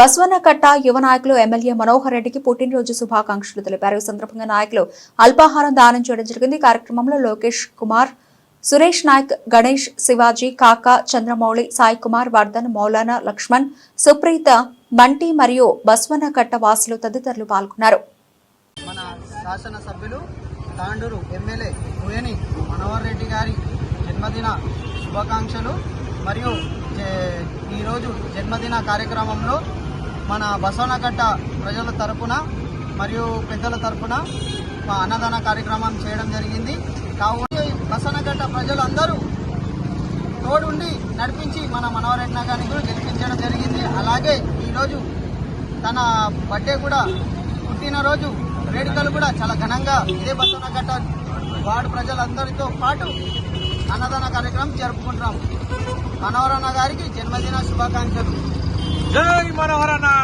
బస్వన్నకట్ట యువ నాయకులు ఎమ్మెల్యే మనోహర్ రెడ్డికి పుట్టినరోజు శుభాకాంక్షలు తెలిపారు. ఈ సందర్భంగా నాయకులు అల్పాహారం దానం చేయడం జరిగింది. కార్యక్రమంలో లోకేష్ కుమార్ సురేష్ నాయక్ గణేష్ శివాజీ కాకా చంద్రమౌళి సాయి కుమార్ వర్ధన్ మౌలానా లక్ష్మణ్ సుప్రీత బంటి మరియు బస్వన్నకట్ట వాసులు తదితరులు పాల్గొన్నారు. మన తాండూరు ఎమ్మెల్యే ఉయని మనోహర్ రెడ్డి గారి జన్మదిన శుభాకాంక్షలు. మరియు ఈరోజు జన్మదిన కార్యక్రమంలో మన బసవనగడ్డ ప్రజల తరపున మరియు పెద్దల తరపున మా అన్నదాన కార్యక్రమం చేయడం జరిగింది. కావున బసవనగడ్డ ప్రజలందరూ తోడుండి నడిపించి మన మనోహర్ గారిని కూడా గెలిపించడం జరిగింది. అలాగే ఈరోజు తన బర్త్డే కూడా పుట్టినరోజు వేడుకలు కూడా చాలా ఘనంగా ఇదే బసవనగట్ట వార్డు ప్రజలందరితో పాటు అన్నదాన కార్యక్రమం జరుపుకుంటున్నాం. మనోహరన్న గారికి జన్మదిన శుభాకాంక్షలు. జై మనోహరన్న